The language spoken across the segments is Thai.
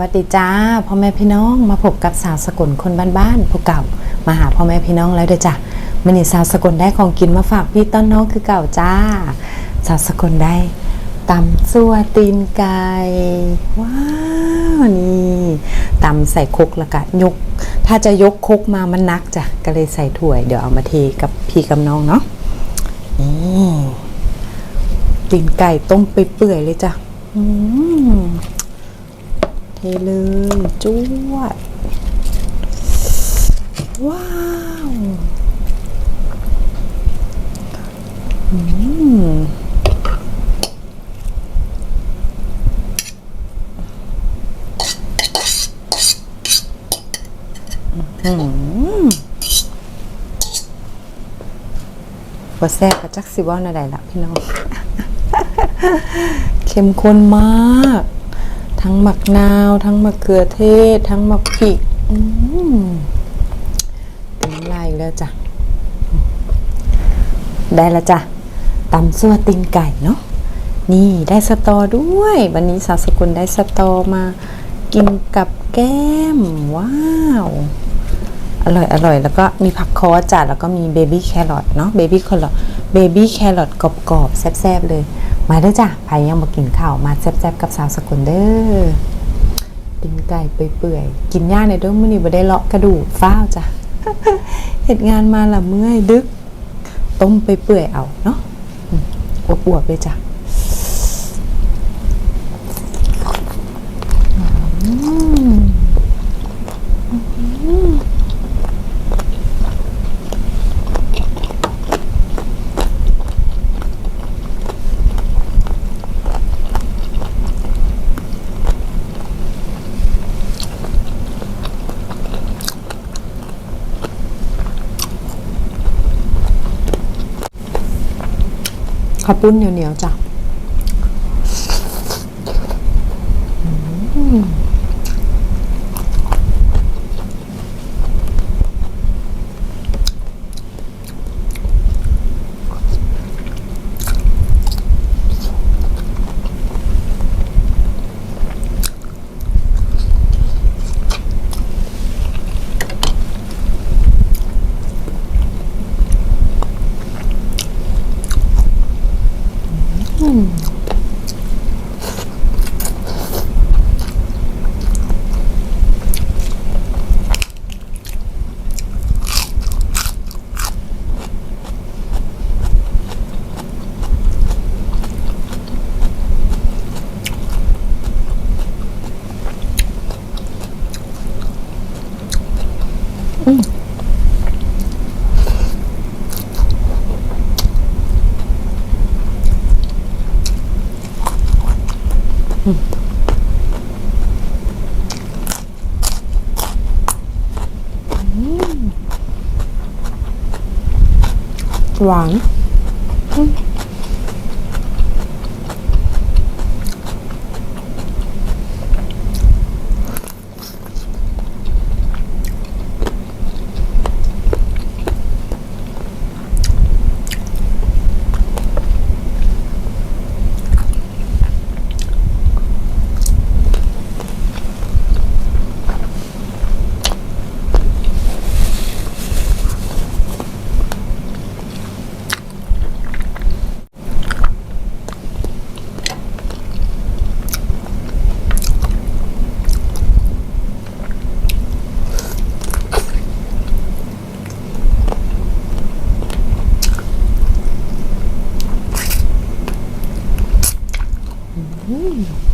วัสดีจ้าพ่อแม่พี่น้องมาพบกับสาวสกลคนบ้านๆผู้เก่ามาหาพ่อแม่พี่น้องแล้วเด้อจ้ะมันนี่สาวสกลได้ของกินมาฝากพี่ต้นน้องคือเก่าจ้า สาวสกลได้ตำซัวตีนไก่ว้าวนี่ตำใส่ครกแล้วก็ยก ถ้าจะยกครกมามันนักจ้ะก็เลยใส่ถ้วยเดี๋ยวเอามาเทกับพี่กับน้องเนาะนี่ตีนไก่ต้มไปเปื่อยเลยจ้ะอืม ทเลยจวดว้าวอืมอื้อหือแซ่บกระจักสิว่าอะไรล่ะพี่น้อง เข้มข้นมาก ทั้งหมักนาว ทั้งมะเขือเทศ ทั้งมะพริกเป็นน้ำลายอีกแล้วจ้ะ ได้แล้วจ้ะตำซั่วตีนไก่เนาะนี่ได้สตอด้วย วันนี้สาวสกุลได้สตอมากินกับแก้ม ว้าวอร่อยอร่อยแล้วก็มีผักคอจ้ะแล้วก็มีเบบี้แครอทเนาะเบบี้แครอทเบบี้แครอทกรอบๆแซ่บๆเลย มาเด้อจ้ะใครยังมากินข้าวมาแซ่บๆกับสาวสกุลเด้อตีนไก่เปื่อยๆกินย่างในเด้อมื้อนี้บ่ได้เลาะกระดูกฟ้าวจ้ะเหตุงานมาละเมื่อยดึก ต้มไปเปื่อยเอาเนาะอืมอวบๆเลยจ้ะาวปุ้นเหนียวๆจ้ะ หวาน mundo.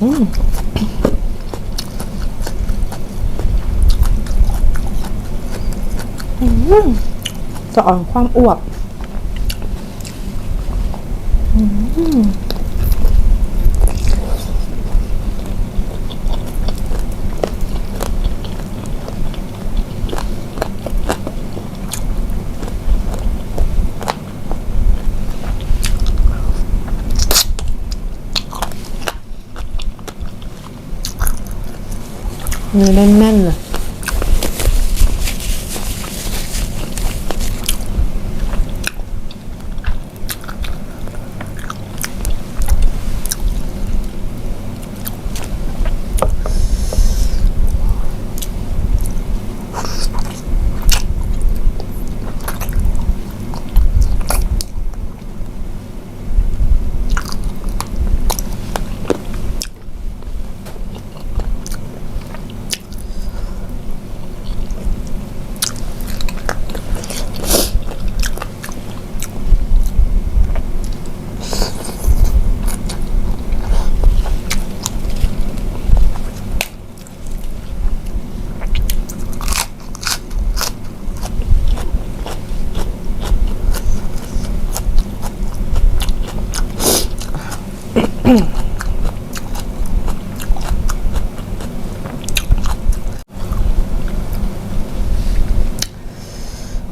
จะอ่อนความอวบ อืม น่นๆเ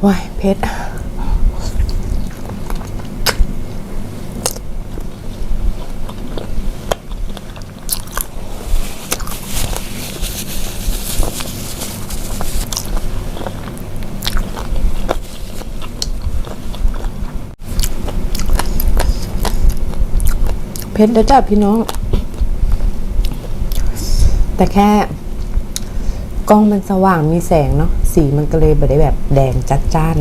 ว้ายเพชรเพชรแล้จ้ะพี่น้อง แต่แค่กล้องมันสว่างมีแสงเนาะ สีมันก็เลยแบบได้แบบแดงจัดจ้าน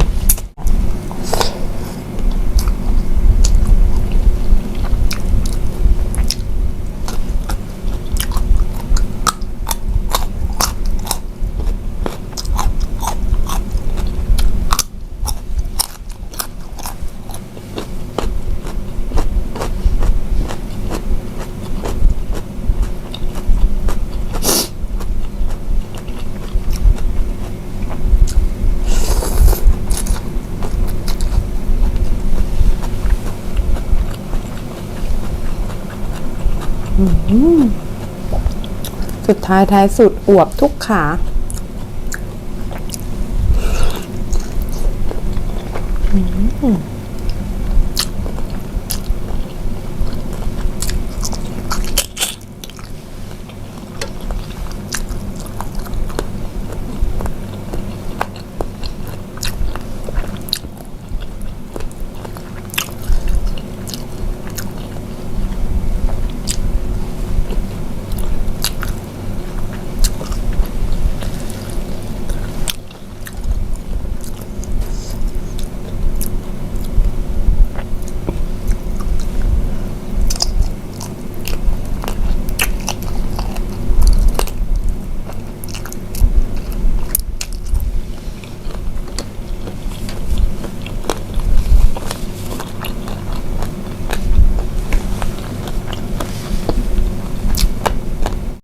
สุด ท้ายท้ายสุดอวบทุกขา อืม